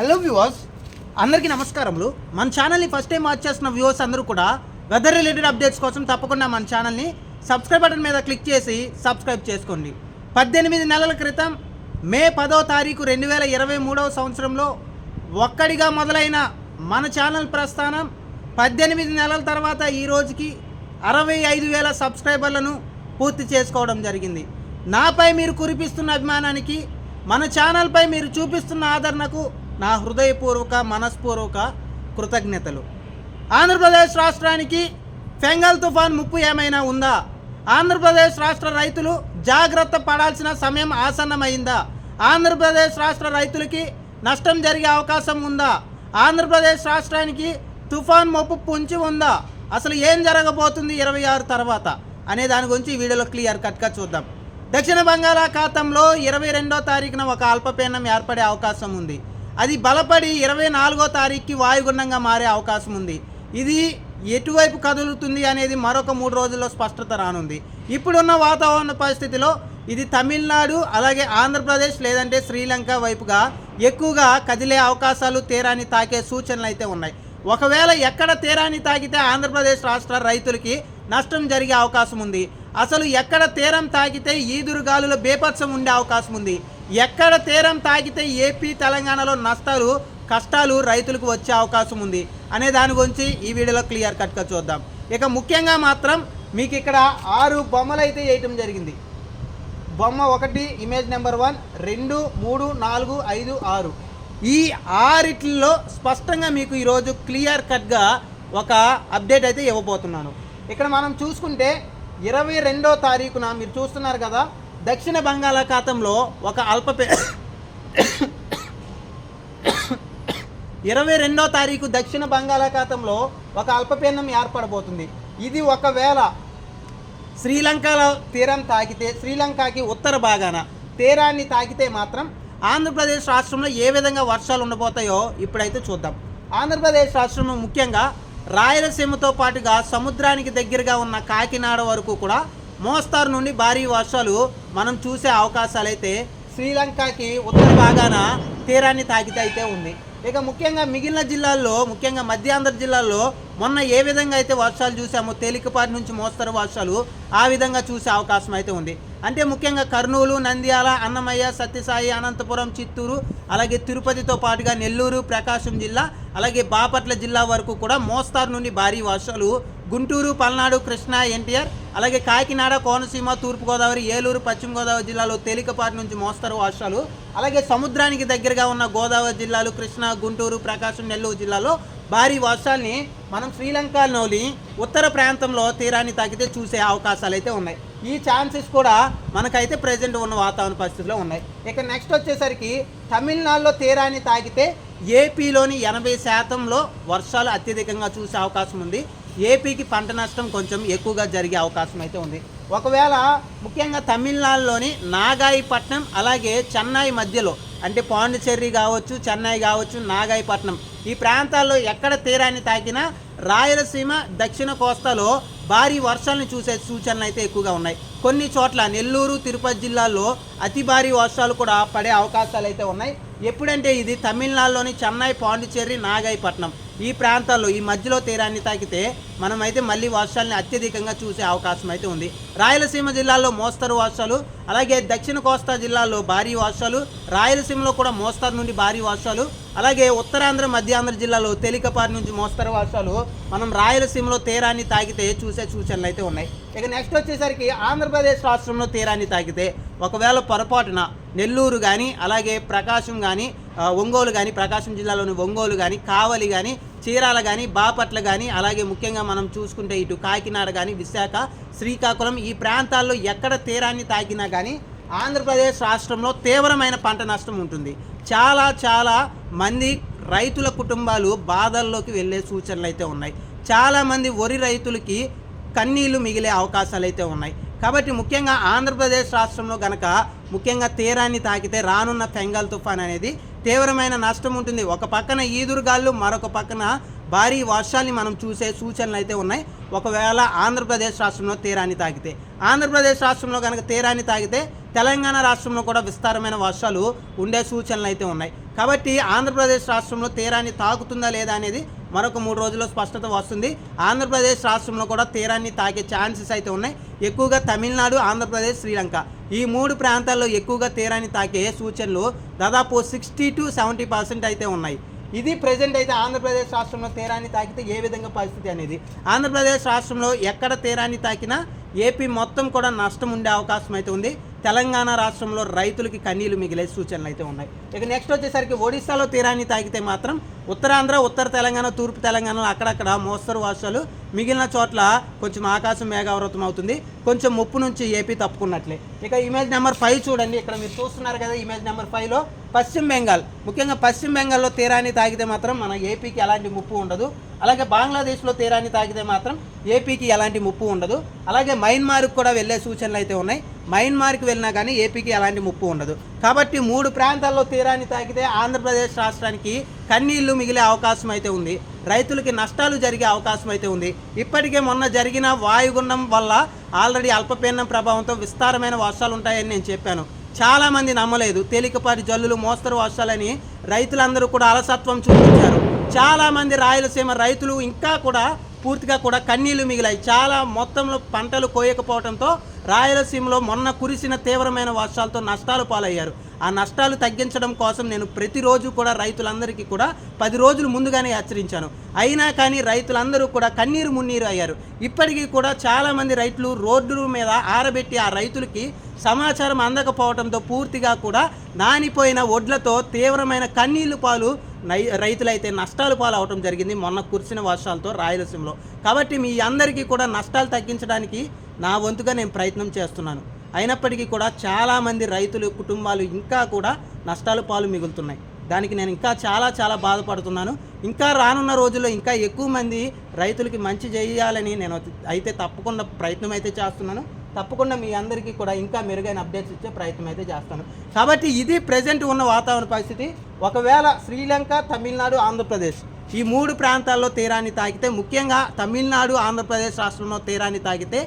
Hello viewers అందరికీ నమస్కారములు. మన ఛానల్ని ఫస్ట్ టైం వాచ్ చేస్తున్న వ్యూవర్స్ అందరూ కూడా వెదర్ రిలేటెడ్ అప్డేట్స్ కోసం తప్పకుండా మన ఛానల్ని సబ్స్క్రైబ్ బటన్ మీద క్లిక్ చేసి సబ్స్క్రైబ్ చేసుకోండి. పద్దెనిమిది నెలల క్రితం మే పదో తారీఖు రెండు వేల ఇరవై మూడవ సంవత్సరంలో ఒక్కడిగా మొదలైన మన ఛానల్ ప్రస్థానం పద్దెనిమిది నెలల తర్వాత ఈ రోజుకి అరవై ఐదు వేల సబ్స్క్రైబర్లను పూర్తి చేసుకోవడం జరిగింది. నాపై మీరు కురిపిస్తున్న అభిమానానికి మన ఛానల్పై మీరు చూపిస్తున్న ఆదరణకు నా హృదయపూర్వక మనస్పూర్వక కృతజ్ఞతలు. ఆంధ్రప్రదేశ్ రాష్ట్రానికి ఫెంగల్ తుఫాన్ ముప్పు ఏమైనా ఉందా? ఆంధ్రప్రదేశ్ రాష్ట్ర రైతులు జాగ్రత్త పడాల్సిన సమయం ఆసన్నమైందా? ఆంధ్రప్రదేశ్ రాష్ట్ర రైతులకి నష్టం జరిగే అవకాశం ఉందా? ఆంధ్రప్రదేశ్ రాష్ట్రానికి తుఫాన్ ముప్పు పుంచి ఉందా? అసలు ఏం జరగబోతుంది ఇరవై ఆరు తర్వాత? అనే దాని గురించి వీడియోలో క్లియర్ కట్గా చూద్దాం. దక్షిణ బంగాళాఖాతంలో ఇరవై రెండో తారీఖున ఒక అల్పపీడనం ఏర్పడే అవకాశం ఉంది. అది బలపడి ఇరవై నాలుగో తారీఖుకి వాయుగుండంగా మారే అవకాశం ఉంది. ఇది ఎటువైపు కదులుతుంది అనేది మరొక మూడు రోజుల్లో స్పష్టత రానుంది. ఇప్పుడున్న వాతావరణ పరిస్థితిలో ఇది తమిళనాడు అలాగే ఆంధ్రప్రదేశ్ లేదంటే శ్రీలంక వైపుగా ఎక్కువగా కదిలే అవకాశాలు తీరాన్ని తాకే సూచనలు అయితే ఉన్నాయి. ఒకవేళ ఎక్కడ తీరాన్ని తాకితే ఆంధ్రప్రదేశ్ రాష్ట్ర రైతులకి నష్టం జరిగే అవకాశం ఉంది. అసలు ఎక్కడ తీరం తాకితే ఈదురు గాలుల బేపత్సం ఉండే అవకాశం ఉంది. ఎక్కడ తీరం తాగితే ఏపీ తెలంగాణలో నష్టాలు కష్టాలు రైతులకు వచ్చే అవకాశం ఉంది అనే దాని గురించి ఈ వీడియోలో క్లియర్ కట్గా చూద్దాం. ఇక ముఖ్యంగా మాత్రం మీకు ఇక్కడ ఆరు బొమ్మలు అయితే వేయటం జరిగింది. బొమ్మ ఒకటి ఇమేజ్ నెంబర్ వన్ రెండు మూడు నాలుగు ఐదు ఆరు. ఈ ఆరిట్లో స్పష్టంగా మీకు ఈరోజు క్లియర్ కట్గా ఒక అప్డేట్ అయితే ఇవ్వబోతున్నాను. ఇక్కడ మనం చూసుకుంటే ఇరవై రెండో తారీఖున మీరు చూస్తున్నారు కదా దక్షిణ బంగాళాఖాతంలో ఒక అల్పపీ ఇరవై రెండో తారీఖు దక్షిణ బంగాళాఖాతంలో ఒక అల్పపీడనం ఏర్పడబోతుంది. ఇది ఒకవేళ శ్రీలంకలో తీరం తాకితే శ్రీలంకకి ఉత్తర భాగాన తీరాన్ని తాకితే మాత్రం ఆంధ్రప్రదేశ్ రాష్ట్రంలో ఏ విధంగా వర్షాలు ఉండబోతాయో ఇప్పుడైతే చూద్దాం. ఆంధ్రప్రదేశ్ రాష్ట్రంలో ముఖ్యంగా రాయలసీమతో పాటుగా సముద్రానికి దగ్గరగా ఉన్న కాకినాడ వరకు కూడా మోస్తారు నుండి భారీ వర్షాలు మనం చూసే అవకాశాలు అయితే శ్రీలంకకి ఉత్తర భాగాన తీరాన్ని తాకితే అయితే ఉంది. ఇక ముఖ్యంగా మిగిలిన జిల్లాల్లో ముఖ్యంగా మధ్యాంధ్ర జిల్లాల్లో మొన్న ఏ విధంగా అయితే వర్షాలు చూసామో తేలికపాటి నుంచి మోస్తరు వర్షాలు ఆ విధంగా చూసే అవకాశం అయితే ఉంది. అంటే ముఖ్యంగా కర్నూలు నంద్యాల అన్నమయ్య సత్యసాయి అనంతపురం చిత్తూరు అలాగే తిరుపతితో పాటుగా నెల్లూరు ప్రకాశం జిల్లా అలాగే బాపట్ల జిల్లా వరకు కూడా మోస్తారు నుండి భారీ వర్షాలు గుంటూరు పల్నాడు కృష్ణా ఎన్టీఆర్ అలాగే కాకినాడ కోనసీమ తూర్పుగోదావరి ఏలూరు పశ్చిమ గోదావరి జిల్లాలో తేలికపాటి నుంచి మోస్తరు వర్షాలు. అలాగే సముద్రానికి దగ్గరగా ఉన్న గోదావరి జిల్లాలు కృష్ణా గుంటూరు ప్రకాశం నెల్లూరు జిల్లాలో భారీ వర్షాల్ని మనం శ్రీలంకలోని ఉత్తర ప్రాంతంలో తీరాన్ని తాకితే చూసే అవకాశాలు అయితే ఉన్నాయి. ఈ ఛాన్సెస్ కూడా మనకైతే ప్రజెంట్ ఉన్న వాతావరణ పరిస్థితుల్లో ఉన్నాయి. ఇక నెక్స్ట్ వచ్చేసరికి తమిళనాడులో తీరాన్ని తాకితే ఏపీలోని ఎనభై శాతంలో వర్షాలు అత్యధికంగా చూసే అవకాశం ఉంది. ఏపీకి పంట నష్టం కొంచెం ఎక్కువగా జరిగే అవకాశం అయితే ఉంది. ఒకవేళ ముఖ్యంగా తమిళనాడులోని నాగాయిపట్నం అలాగే చెన్నై మధ్యలో అంటే పాండిచేరి కావచ్చు చెన్నై కావచ్చు నాగాయిపట్నం ఈ ప్రాంతాల్లో ఎక్కడ తీరాన్ని తాకినా రాయలసీమ దక్షిణ కోస్తాలో భారీ వర్షాలను చూసే సూచనలు అయితే ఎక్కువగా ఉన్నాయి. కొన్ని చోట్ల నెల్లూరు తిరుపతి జిల్లాల్లో అతి భారీ వర్షాలు కూడా పడే అవకాశాలు అయితే ఉన్నాయి. ఎప్పుడంటే ఇది తమిళనాడులోని చెన్నై పాండిచ్చేరి నాగాయిపట్నం. ఈ ప్రాంతాల్లో ఈ మధ్యలో తీరాన్ని తాకితే మనమైతే మళ్ళీ వర్షాలని అత్యధికంగా చూసే అవకాశం అయితే ఉంది. రాయలసీమ జిల్లాల్లో మోస్తరు వర్షాలు అలాగే దక్షిణ కోస్తా జిల్లాల్లో భారీ వర్షాలు రాయలసీమలో కూడా మోస్తరు నుండి భారీ వర్షాలు అలాగే ఉత్తరాంధ్ర మధ్యాంధ్ర జిల్లాలో తేలికపాటి నుంచి మోస్తరు వర్షాలు మనం రాయలసీమలో తీరాన్ని తాకితే చూసే సూచనలు అయితే ఉన్నాయి. ఇక నెక్స్ట్ వచ్చేసరికి ఆంధ్రప్రదేశ్ రాష్ట్రంలో తీరాన్ని తాకితే ఒకవేళ పొరపాటున నెల్లూరు కానీ అలాగే ప్రకాశం కానీ ఒంగోలు కానీ ప్రకాశం జిల్లాలోని ఒంగోలు కానీ కావలి కానీ చీరాల కానీ బాపట్ల కానీ అలాగే ముఖ్యంగా మనం చూసుకుంటే ఇటు కాకినాడ కానీ విశాఖ శ్రీకాకుళం ఈ ప్రాంతాల్లో ఎక్కడ తీరాన్ని తాకినా కానీ ఆంధ్రప్రదేశ్ రాష్ట్రంలో తీవ్రమైన పంట నష్టం ఉంటుంది. చాలా చాలా మంది రైతుల కుటుంబాలు బాధల్లోకి వెళ్ళే సూచనలు అయితే ఉన్నాయి చాలామంది వరి రైతులకి కన్నీళ్ళు మిగిలే అవకాశాలు అయితే ఉన్నాయి. కాబట్టి ముఖ్యంగా ఆంధ్రప్రదేశ్ రాష్ట్రంలో గనక ముఖ్యంగా తీరాన్ని తాకితే రానున్న ఫెంగల్ తుఫాన్ అనేది తీవ్రమైన నష్టం ఉంటుంది. ఒక పక్కన ఈదురుగాళ్ళు మరొక పక్కన భారీ వర్షాల్ని మనం చూసే సూచనలు అయితే ఉన్నాయి. ఒకవేళ ఆంధ్రప్రదేశ్ రాష్ట్రంలో తీరాన్ని తాకితే ఆంధ్రప్రదేశ్ రాష్ట్రంలో కనుక తీరాన్ని తాకితే తెలంగాణ రాష్ట్రంలో కూడా విస్తారమైన వర్షాలు ఉండే సూచనలు అయితే ఉన్నాయి. కాబట్టి ఆంధ్రప్రదేశ్ రాష్ట్రంలో తీరాన్ని తాకుతుందా లేదా అనేది మరొక మూడు రోజుల్లో స్పష్టత వస్తుంది. ఆంధ్రప్రదేశ్ రాష్ట్రంలో కూడా తీరాన్ని తాకే ఛాన్సెస్ అయితే ఉన్నాయి. ఎక్కువగా తమిళనాడు ఆంధ్రప్రదేశ్ శ్రీలంక. ఈ మూడు ప్రాంతాల్లో ఎక్కువగా తీరాన్ని తాకే సూచనలు దాదాపు సిక్స్టీ టు సెవెంటీ పర్సెంట్ అయితే ఉన్నాయి. ఇది ప్రజెంట్ అయితే ఆంధ్రప్రదేశ్ రాష్ట్రంలో తీరాన్ని తాకితే ఏ విధంగా పరిస్థితి అనేది? ఆంధ్రప్రదేశ్ రాష్ట్రంలో ఎక్కడ తీరాన్ని తాకినా ఏపీ మొత్తం కూడా నష్టం ఉండే అవకాశం అయితే ఉంది. తెలంగాణ రాష్ట్రంలో రైతులకి కన్నీలు మిగిలే సూచనలు అయితే ఉన్నాయి. ఇక నెక్స్ట్ వచ్చేసరికి ఒడిశాలో తీరాన్ని తాకితే మాత్రం ఉత్తరాంధ్ర ఉత్తర తెలంగాణ తూర్పు తెలంగాణలో అక్కడక్కడ మోస్తరు వర్షాలు మిగిలిన చోట్ల కొంచెం ఆకాశం మేఘావృతం అవుతుంది. కొంచెం ముప్పు నుంచి ఏపీ తప్పుకున్నట్లే. ఇక ఇమేజ్ నెంబర్ ఫైవ్ చూడండి. ఇక్కడ మీరు చూస్తున్నారు కదా ఇమేజ్ నెంబర్ ఫైవ్లో పశ్చిమ బెంగాల్. ముఖ్యంగా పశ్చిమ బెంగాల్లో తీరాన్ని తాగితే మాత్రం మన ఏపీకి ఎలాంటి ముప్పు ఉండదు. అలాగే బంగ్లాదేశ్లో తీరాన్ని తాగితే మాత్రం ఏపీకి ఎలాంటి ముప్పు ఉండదు. అలాగే మయన్మార్కి కూడా వెళ్ళే సూచనలు అయితే ఉన్నాయి. మయన్మార్కి వెళ్ళినా కానీ ఏపీకి ఎలాంటి ముప్పు ఉండదు. కాబట్టి మూడు ప్రాంతాల్లో తీరాన్ని తాకితే ఆంధ్రప్రదేశ్ రాష్ట్రానికి కన్నీళ్ళు మిగిలే అవకాశం అయితే ఉంది. రైతులకి నష్టాలు జరిగే అవకాశం అయితే ఉంది. ఇప్పటికే మొన్న జరిగిన వాయుగుండం వల్ల ఆల్రెడీ అల్పపీడనం ప్రభావంతో విస్తారమైన వర్షాలు ఉంటాయని నేను చెప్పాను. చాలా మంది నమ్మలేదు. తేలికపాటి జల్లులు మోస్తరు వర్షాలని రైతులందరూ కూడా అలసత్వం చూపించారు. చాలా మంది రాయలసీమ రైతులు ఇంకా కూడా పూర్తిగా కూడా కన్నీళ్ళు మిగిలాయి. చాలా మొత్తంలో పంటలు కోయకపోవడంతో రాయలసీమలో మొన్న కురిసిన తీవ్రమైన వర్షాలతో నష్టాలు పాలయ్యారు. ఆ నష్టాలు తగ్గించడం కోసం నేను ప్రతిరోజు కూడా రైతులందరికీ కూడా పది రోజులు ముందుగానే హెచ్చరించాను. అయినా కానీ రైతులందరూ కూడా కన్నీరు మున్నీరు అయ్యారు. ఇప్పటికీ కూడా చాలామంది రైతులు రోడ్డు మీద ఆరబెట్టి ఆ రైతులకి సమాచారం అందకపోవడంతో పూర్తిగా కూడా నానిపోయిన ఒడ్లతో తీవ్రమైన కన్నీళ్ళు పాలు నై రైతులైతే నష్టాలు పాలవటం జరిగింది మొన్న కురిసిన వర్షాలతో రాయలసీమలో. కాబట్టి మీ అందరికీ కూడా నష్టాలు తగ్గించడానికి నా వంతుగా నేను ప్రయత్నం చేస్తున్నాను. అయినప్పటికీ కూడా చాలామంది రైతులు కుటుంబాలు ఇంకా కూడా నష్టాలు పాలు మిగులుతున్నాయి. దానికి నేను ఇంకా చాలా చాలా బాధపడుతున్నాను. ఇంకా రానున్న రోజుల్లో ఇంకా ఎక్కువ మంది రైతులకి మంచి చేయాలని నేను అయితే తప్పకుండా ప్రయత్నం అయితే చేస్తున్నాను. తప్పకుండా మీ అందరికీ కూడా ఇంకా మెరుగైన అప్డేట్స్ ఇచ్చే ప్రయత్నం అయితే చేస్తాను. కాబట్టి ఇది ప్రజెంట్ ఉన్న వాతావరణ పరిస్థితి. ఒకవేళ శ్రీలంక తమిళనాడు ఆంధ్రప్రదేశ్ ఈ మూడు ప్రాంతాల్లో తీరాన్ని తాకితే ముఖ్యంగా తమిళనాడు ఆంధ్రప్రదేశ్ రాష్ట్రంలో తీరాన్ని తాకితే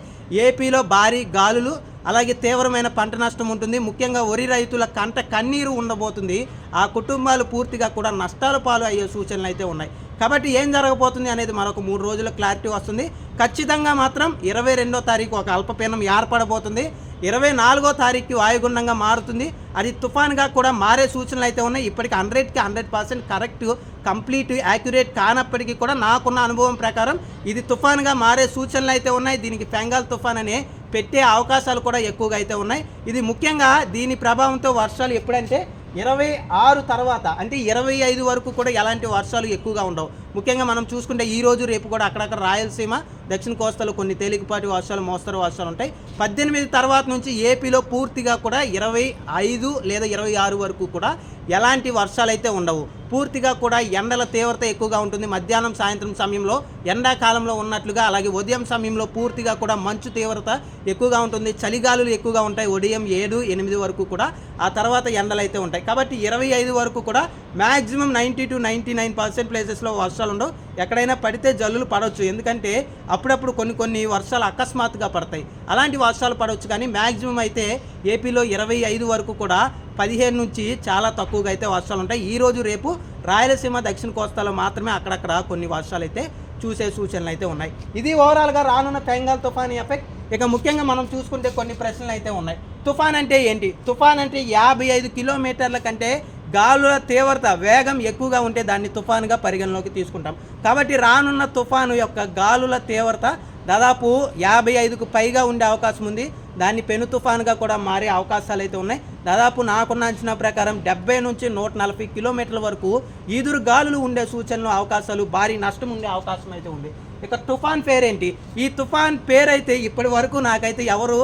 ఏపీలో భారీ గాలులు అలాగే తీవ్రమైన పంట నష్టం ఉంటుంది. ముఖ్యంగా వరి రైతుల కంట కన్నీరు ఉండబోతుంది. ఆ కుటుంబాలు పూర్తిగా కూడా నష్టాల పాలు అయ్యే సూచనలు అయితే ఉన్నాయి. కాబట్టి ఏం జరగబోతుంది అనేది మరొక మూడు రోజుల క్లారిటీ వస్తుంది. ఖచ్చితంగా మాత్రం ఇరవై రెండో తారీఖు ఒక అల్పపీనం ఏర్పడబోతుంది. ఇరవై నాలుగో తారీఖు వాయుగుండంగా మారుతుంది. అది తుఫాన్గా కూడా మారే సూచనలు అయితే ఉన్నాయి. ఇప్పటికి హండ్రెడ్కి hundred percent correct complete accurate కానప్పటికీ కూడా నాకున్న అనుభవం ప్రకారం ఇది తుఫాన్గా మారే సూచనలు అయితే ఉన్నాయి. దీనికి బెంగాల్ తుఫాన్ అనే పెట్టే అవకాశాలు కూడా ఎక్కువగా అయితే ఉన్నాయి. ఇది ముఖ్యంగా దీని ప్రభావంతో వర్షాలు ఎప్పుడంటే ఇరవై ఆరు తర్వాత అంటే ఇరవై ఐదు వరకు కూడా ఎలాంటి వర్షాలు ఎక్కువగా ఉండవు. ముఖ్యంగా మనం చూసుకుంటే ఈ రోజు రేపు కూడా అక్కడక్కడ రాయలసీమ దక్షిణ కోస్తాలో కొన్ని తేలికపాటి వర్షాలు మోస్తరు వర్షాలు ఉంటాయి. పద్దెనిమిది తర్వాత నుంచి ఏపీలో పూర్తిగా కూడా ఇరవై ఐదు లేదా ఇరవై ఆరు వరకు కూడా ఎలాంటి వర్షాలు అయితే ఉండవు. పూర్తిగా కూడా ఎండల తీవ్రత ఎక్కువగా ఉంటుంది. మధ్యాహ్నం సాయంత్రం సమయంలో ఎండాకాలంలో ఉన్నట్లుగా అలాగే ఉదయం సమయంలో పూర్తిగా కూడా మంచు తీవ్రత ఎక్కువగా ఉంటుంది. చలిగాలులు ఎక్కువగా ఉంటాయి. ఉదయం ఏడు ఎనిమిది వరకు కూడా ఆ తర్వాత ఎండలు అయితే ఉంటాయి. కాబట్టి ఇరవై ఐదు వరకు కూడా maximum ninety two ninety nine percent ప్లేసెస్లో వర్షాలు ఉండవు ఎక్కడైనా పడితే జల్లులు పడవచ్చు. ఎందుకంటే అప్పుడప్పుడు కొన్ని కొన్ని వర్షాలు అకస్మాత్తుగా పడతాయి. అలాంటి వర్షాలు పడవచ్చు కానీ మ్యాక్సిమం అయితే ఏపీలో ఇరవై ఐదు వరకు కూడా పదిహేను నుంచి చాలా తక్కువగా అయితే వర్షాలు ఉంటాయి ఈ రోజు రేపు రాయలసీమ దక్షిణ కోస్తాలో మాత్రమే అక్కడక్కడ కొన్ని వర్షాలు అయితే చూసే సూచనలు అయితే ఉన్నాయి. ఇది ఓవరాల్గా రానున్న బెంగాల్ తుఫాన్ ఎఫెక్ట్. ఇక ముఖ్యంగా మనం చూసుకుంటే కొన్ని ప్రశ్నలు అయితే ఉన్నాయి. తుఫాన్ అంటే ఏంటి? తుఫాన్ అంటే యాభై ఐదు కిలోమీటర్ల కంటే గాలుల తీవ్రత వేగం ఎక్కువగా ఉంటే దాన్ని తుఫానుగా పరిగణలోకి తీసుకుంటాం. కాబట్టి రానున్న తుఫాను యొక్క గాలుల తీవ్రత దాదాపు యాభై ఐదుకు పైగా ఉండే అవకాశం ఉంది. దాన్ని పెను తుఫానుగా కూడా మారే అవకాశాలు అయితే ఉన్నాయి. దాదాపు నాకున్న అంచనా ప్రకారం డెబ్బై నుంచి నూట నలభై కిలోమీటర్ల వరకు ఈదురు గాలులు ఉండే సూచనలు అవకాశాలు భారీ నష్టం ఉండే అవకాశం అయితే ఉంది. ఇక తుఫాన్ పేరేంటి ఈ తుఫాన్ పేరైతే ఇప్పటి వరకు నాకైతే ఎవరు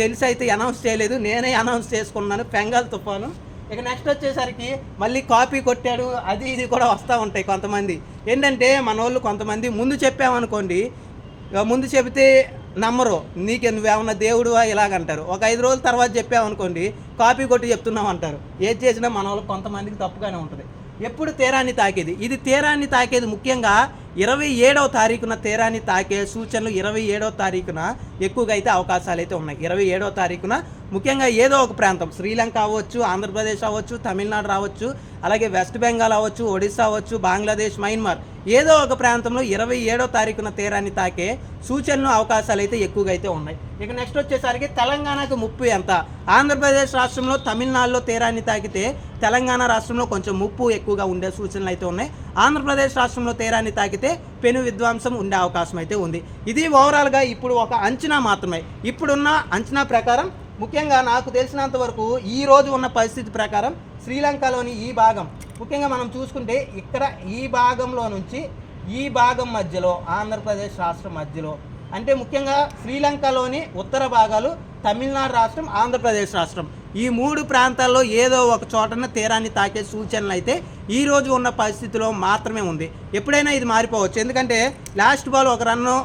తెలిసి అయితే అనౌన్స్ చేయలేదు. నేనే అనౌన్స్ చేసుకున్నాను. బెంగాల్ తుఫాను. ఇక నెక్స్ట్ వచ్చేసరికి మళ్ళీ కాపీ కొట్టాడు. అది ఇది కూడా వస్తూ ఉంటాయి కొంతమంది. ఏంటంటే మన వాళ్ళు కొంతమంది ముందు చెప్పామనుకోండి ముందు చెబితే నమ్మరు. నీకు నువ్వేమన్నా దేవుడువా? ఇలాగంటారు. ఒక ఐదు రోజుల తర్వాత చెప్పామనుకోండి కాపీ కొట్టి చెప్తున్నాం అంటారు ఏది చేసినా మన వాళ్ళు కొంతమందికి తప్పుగానే ఉంటుంది. ఎప్పుడు తీరాన్ని తాకేది? ఇది తీరాన్ని తాకేది ముఖ్యంగా ఇరవై ఏడవ తారీఖున తీరాన్ని తాకే సూచనలు ఇరవై ఏడవ తారీఖున ఎక్కువగా అయితే అవకాశాలు అయితే ఉన్నాయి. ఇరవై ఏడవ తారీఖున ముఖ్యంగా ఏదో ఒక ప్రాంతం శ్రీలంక అవ్వచ్చు ఆంధ్రప్రదేశ్ అవ్వచ్చు తమిళనాడు రావచ్చు అలాగే వెస్ట్ బెంగాల్ అవ్వచ్చు ఒడిస్సా అవ్వచ్చు బంగ్లాదేశ్ మయన్మార్ ఏదో ఒక ప్రాంతంలో ఇరవై ఏడో తారీఖున తీరాన్ని తాకే సూచనలు అవకాశాలు అయితే ఎక్కువగా అయితే ఉన్నాయి. ఇక నెక్స్ట్ వచ్చేసరికి తెలంగాణకు ముప్పు ఎంత? ఆంధ్రప్రదేశ్ రాష్ట్రంలో తమిళనాడులో తీరాన్ని తాకితే తెలంగాణ రాష్ట్రంలో కొంచెం ముప్పు ఎక్కువగా ఉండే సూచనలు అయితే ఉన్నాయి. ఆంధ్రప్రదేశ్ రాష్ట్రంలో తీరాన్ని తాకితే పెను విధ్వంసం ఉండే అవకాశం అయితే ఉంది. ఇది ఓవరాల్గా ఇప్పుడు ఒక అంచనా మాత్రమే. ఇప్పుడున్న అంచనా ప్రకారం ముఖ్యంగా నాకు తెలిసినంత వరకు ఈ రోజు ఉన్న పరిస్థితి ప్రకారం శ్రీలంకలోని ఈ భాగం ముఖ్యంగా మనం చూసుకుంటే ఇక్కడ ఈ భాగంలో నుంచి ఈ భాగం మధ్యలో ఆంధ్రప్రదేశ్ రాష్ట్రం మధ్యలో అంటే ముఖ్యంగా శ్రీలంకలోని ఉత్తర భాగాలు తమిళనాడు రాష్ట్రం ఆంధ్రప్రదేశ్ రాష్ట్రం. ఈ మూడు ప్రాంతాల్లో ఏదో ఒక చోటన తీరాన్ని తాకే సూచనలు అయితే ఈ రోజు ఉన్న పరిస్థితిలో మాత్రమే ఉంది. ఎప్పుడైనా ఇది మారిపోవచ్చు. ఎందుకంటే లాస్ట్ బాల్ ఒక రన్ను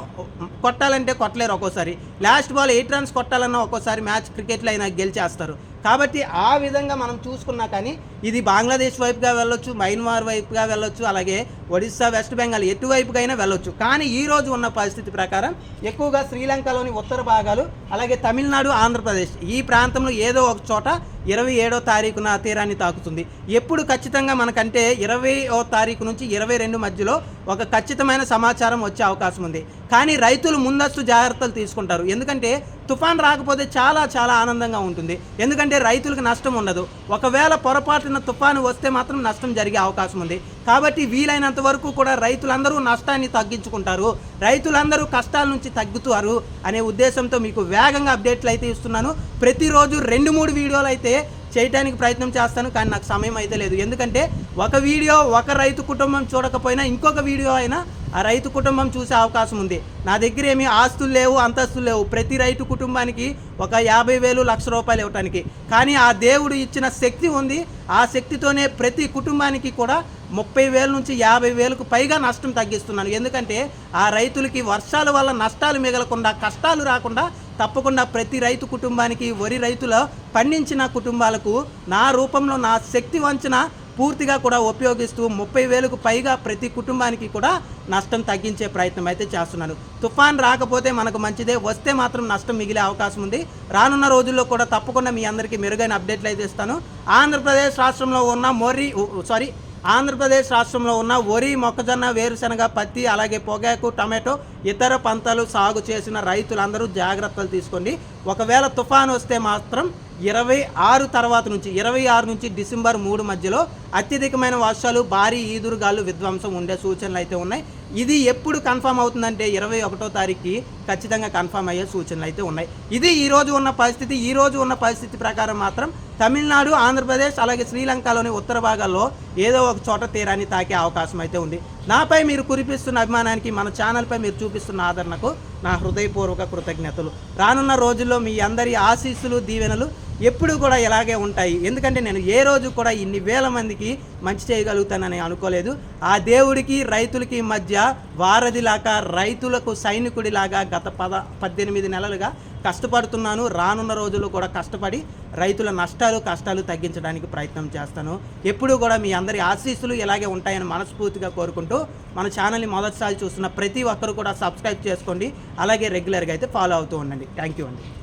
కొట్టాలంటే కొట్టలేరు ఒక్కోసారి. లాస్ట్ బాల్ ఎయిట్ రన్స్ కొట్టాలన్నా ఒక్కోసారి మ్యాచ్ క్రికెట్లో అయినా గెలిచేస్తారు. కాబట్టి ఆ విధంగా మనం చూసుకున్నా కానీ ఇది బంగ్లాదేశ్ వైపుగా వెళ్ళొచ్చు మయన్మార్ వైపుగా వెళ్ళొచ్చు అలాగే ఒడిస్సా వెస్ట్ బెంగాల్ ఎటువైపుకైనా వెళ్ళొచ్చు. కానీ ఈ రోజు ఉన్న పరిస్థితి ప్రకారం ఎక్కువగా శ్రీలంకలోని ఉత్తర భాగాలు అలాగే తమిళనాడు ఆంధ్రప్రదేశ్ ఈ ప్రాంతంలో ఏదో ఒక చోట ఇరవై ఏడో తారీఖున తీరాన్ని తాకుతుంది. ఎప్పుడు ఖచ్చితంగా మనకంటే ఇరవై ఓ తారీఖు నుంచి ఇరవై రెండు మధ్యలో ఒక ఖచ్చితమైన సమాచారం వచ్చే అవకాశం ఉంది. కానీ రైతులు ముందస్తు జాగ్రత్తలు తీసుకుంటారు. ఎందుకంటే తుఫాన్ రాకపోతే చాలా చాలా ఆనందంగా ఉంటుంది. ఎందుకంటే రైతులకు నష్టం ఉండదు. ఒకవేళ పొరపాటున తుఫాను వస్తే మాత్రం నష్టం జరిగే అవకాశం ఉంది. కాబట్టి వీలైనంత వరకు కూడా రైతులందరూ నష్టాన్ని తగ్గించుకుంటారు. రైతులందరూ కష్టాల నుంచి తగ్గుతారు అనే ఉద్దేశంతో మీకు వేగంగా అప్డేట్లు అయితే ఇస్తున్నాను. ప్రతిరోజు రెండు మూడు వీడియోలు అయితే చేయడానికి ప్రయత్నం చేస్తాను కానీ నాకు సమయం అయితే లేదు. ఎందుకంటే ఒక వీడియో ఒక రైతు కుటుంబం చూడకపోయినా ఇంకొక వీడియో అయినా ఆ రైతు కుటుంబం చూసే అవకాశం ఉంది. నా దగ్గర ఏమీ ఆస్తులు లేవు అంతస్తులు లేవు. ప్రతి రైతు కుటుంబానికి ఒక యాభై వేలు లక్ష రూపాయలు ఇవ్వటానికి. కానీ ఆ దేవుడు ఇచ్చిన శక్తి ఉంది. ఆ శక్తితోనే ప్రతి కుటుంబానికి కూడా ముప్పై వేల నుంచి యాభై వేలకు పైగా నష్టం తగ్గిస్తున్నాను. ఎందుకంటే ఆ రైతులకి వర్షాల వల్ల నష్టాలు మిగలకుండా కష్టాలు రాకుండా తప్పకుండా ప్రతి రైతు కుటుంబానికి వరి రైతుల పండించిన కుటుంబాలకు నా రూపంలో నా శక్తి వంచిన పూర్తిగా కూడా ఉపయోగిస్తూ ముప్పై వేలకు పైగా ప్రతి కుటుంబానికి కూడా నష్టం తగ్గించే ప్రయత్నం అయితే చేస్తున్నాను తుఫాన్ రాకపోతే మనకు మంచిదే వస్తే మాత్రం నష్టం మిగిలే అవకాశం ఉంది. రానున్న రోజుల్లో కూడా తప్పకుండా మీ అందరికీ మెరుగైన అప్డేట్లు అయితే ఇస్తాను. ఆంధ్రప్రదేశ్ రాష్ట్రంలో ఉన్న మొర్రి సారీ ఆంధ్రప్రదేశ్ రాష్ట్రంలో ఉన్న వరి మొక్కజొన్న వేరుశనగ పత్తి అలాగే పొగాకు టమాటో ఇతర పంటలు సాగు చేసిన రైతులందరూ జాగ్రత్తలు తీసుకోండి. ఒకవేళ తుఫాన్ వస్తే మాత్రం ఇరవై ఆరు తర్వాత నుంచి ఇరవై ఆరు నుంచి డిసెంబర్ మూడు మధ్యలో అత్యధికమైన వర్షాలు భారీ ఈదురుగాలు విధ్వంసం ఉండే సూచనలు అయితే ఉన్నాయి. ఇది ఎప్పుడు కన్ఫర్మ్ అవుతుందంటే ఇరవై ఒకటో తారీఖుకి ఖచ్చితంగా కన్ఫర్మ్ అయ్యే సూచనలు అయితే ఉన్నాయి. ఇది ఈ రోజు ఉన్న పరిస్థితి. ఈ రోజు ఉన్న పరిస్థితి ప్రకారం మాత్రం తమిళనాడు ఆంధ్రప్రదేశ్ అలాగే శ్రీలంకలోని ఉత్తర భాగాల్లో ఏదో ఒక చోట తీరాన్ని తాకే అవకాశం అయితే ఉంది. నాపై మీరు కురిపిస్తున్న అభిమానానికి మన ఛానల్పై మీరు చూపిస్తున్న ఆదరణకు నా హృదయపూర్వక కృతజ్ఞతలు. రానున్న రోజుల్లో మీ అందరి ఆశీస్సులు దీవెనలు ఎప్పుడు కూడా ఇలాగే ఉంటాయి. ఎందుకంటే నేను ఏ రోజు కూడా ఇన్ని వేల మందికి మంచి చేయగలుగుతానని అనుకోలేదు. ఆ దేవుడికి రైతులకి మధ్య వారధిలాగా రైతులకు సైనికుడిలాగా గత పద పద్దెనిమిది నెలలుగా కష్టపడుతున్నాను. రానున్న రోజుల్లో కూడా కష్టపడి రైతుల నష్టాలు కష్టాలు తగ్గించడానికి ప్రయత్నం చేస్తాను. ఎప్పుడూ కూడా మీ అందరి ఆశీస్సులు ఇలాగే ఉంటాయని మనస్ఫూర్తిగా కోరుకుంటూ మన ఛానల్ని మొదటిసారి చూస్తున్న ప్రతి ఒక్కరు కూడా సబ్స్క్రైబ్ చేసుకోండి. అలాగే రెగ్యులర్గా అయితే ఫాలో అవుతూ ఉండండి. థ్యాంక్ యూ అండి.